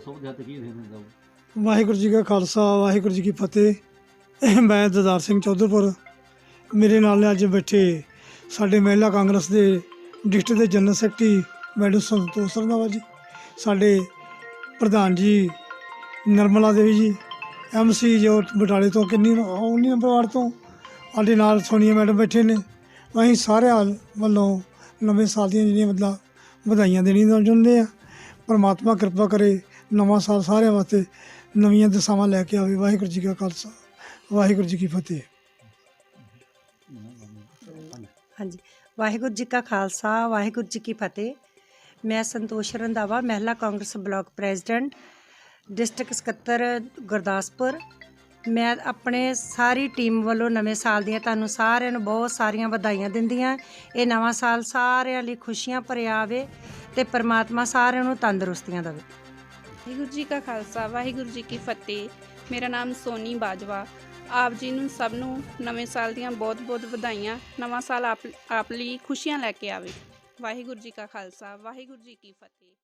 ਕਰੋਗੇ ਵਾਹਿਗੁਰੂ ਜੀ ਕਾ ਖਾਲਸਾ, ਵਾਹਿਗੁਰੂ ਜੀ ਕੀ ਫਤਿਹ। ਮੈਂ ਦਦਾਰ ਸਿੰਘ ਚੌਧਰਪੁਰ। ਮੇਰੇ ਨਾਲ ਅੱਜ ਬੈਠੇ ਸਾਡੇ ਮਹਿਲਾ ਕਾਂਗਰਸ ਦੇ ਡਿਸਟ੍ਰਿਕਟ ਦੇ general secretary, madam Santosh Randhawa ji, ਸਾਡੇ ਪ੍ਰਧਾਨ ਜੀ, ਨਰਮਲਾ ਦੇਵੀ ਜੀ ਐਮਸੀ ਜੋ ਬਟਾਲੇ ਤੋਂ ਕਿੰਨੀ ਉਨੀ ਨੰਬਰ ਵਾਰਡ ਤੋਂ, ਸਾਡੇ ਨਾਲ ਸੋਨੀਆ ਮੈਡਮ ਬੈਠੇ ਨੇ। ਅਸੀਂ ਸਾਰਿਆਂ ਵੱਲੋਂ ਨਵੇਂ ਸਾਲ ਦੀਆਂ ਜਿਹੜੀਆਂ ਮਤਲਬ ਵਧਾਈਆਂ ਦੇਣੀਆਂ ਚਾਹੁੰਦੇ ਆ ਪਰਮਾਤਮਾ ਕਿਰਪਾ ਕਰੇ ਨਵਾਂ ਸਾਲ ਸਾਰਿਆਂ ਵਾਸਤੇ ਨਵੀਆਂ ਦਿਸ਼ਾਵਾਂ ਲੈ ਕੇ ਆਵੇ। ਵਾਹਿਗੁਰੂ ਜੀ ਕਾ ਖਾਲਸਾ, ਵਾਹਿਗੁਰੂ ਜੀ ਕੀ ਫਤਿਹ। ਹਾਂਜੀ। ਵਾਹਿਗੁਰੂ ਜੀ ਕਾ ਖਾਲਸਾ, ਵਾਹਿਗੁਰੂ ਜੀ ਕੀ ਫਤਿਹ। ਮੈਂ ਸੰਤੋਸ਼ ਰੰਧਾਵਾ, ਮਹਿਲਾ ਕਾਂਗਰਸ ਬਲਾਕ ਪ੍ਰੈਜ਼ੀਡੈਂਟ, ਡਿਸਟ੍ਰਿਕਟ ਸਕੱਤਰ ਗੁਰਦਾਸਪੁਰ। ਮੈਂ ਆਪਣੇ ਸਾਰੀ ਟੀਮ ਵੱਲੋਂ ਨਵੇਂ ਸਾਲ ਦੀਆਂ ਤੁਹਾਨੂੰ ਸਾਰਿਆਂ ਨੂੰ ਬਹੁਤ ਸਾਰੀਆਂ ਵਧਾਈਆਂ ਦਿੰਦੀਆਂ। ਇਹ ਨਵਾਂ ਸਾਲ ਸਾਰਿਆਂ ਲਈ ਖੁਸ਼ੀਆਂ ਭਰਿਆ ਆਵੇ ਤੇ ਪਰਮਾਤਮਾ ਸਾਰਿਆਂ ਨੂੰ ਤੰਦਰੁਸਤੀਆਂ ਦੇਵੇ। ਵਾਹਿਗੁਰੂ ਜੀ ਕਾ ਖਾਲਸਾ, ਵਾਹਿਗੁਰੂ ਜੀ ਕੀ ਫਤਿਹ। ਮੇਰਾ ਨਾਮ ਸੋਨੀ ਬਾਜਵਾ। ਆਪ ਜੀ ਨੂੰ ਸਭ ਨੂੰ ਨਵੇਂ ਸਾਲ ਦੀਆਂ ਬਹੁਤ-ਬਹੁਤ ਵਧਾਈਆਂ। ਨਵਾਂ ਸਾਲ ਆਪ ਆਪ ਲਈ ਖੁਸ਼ੀਆਂ ਲੈ ਕੇ ਆਵੇ। ਵਾਹਿਗੁਰੂ ਜੀ ਕਾ ਖਾਲਸਾ, ਵਾਹਿਗੁਰੂ ਜੀ ਕੀ ਫਤਿਹ।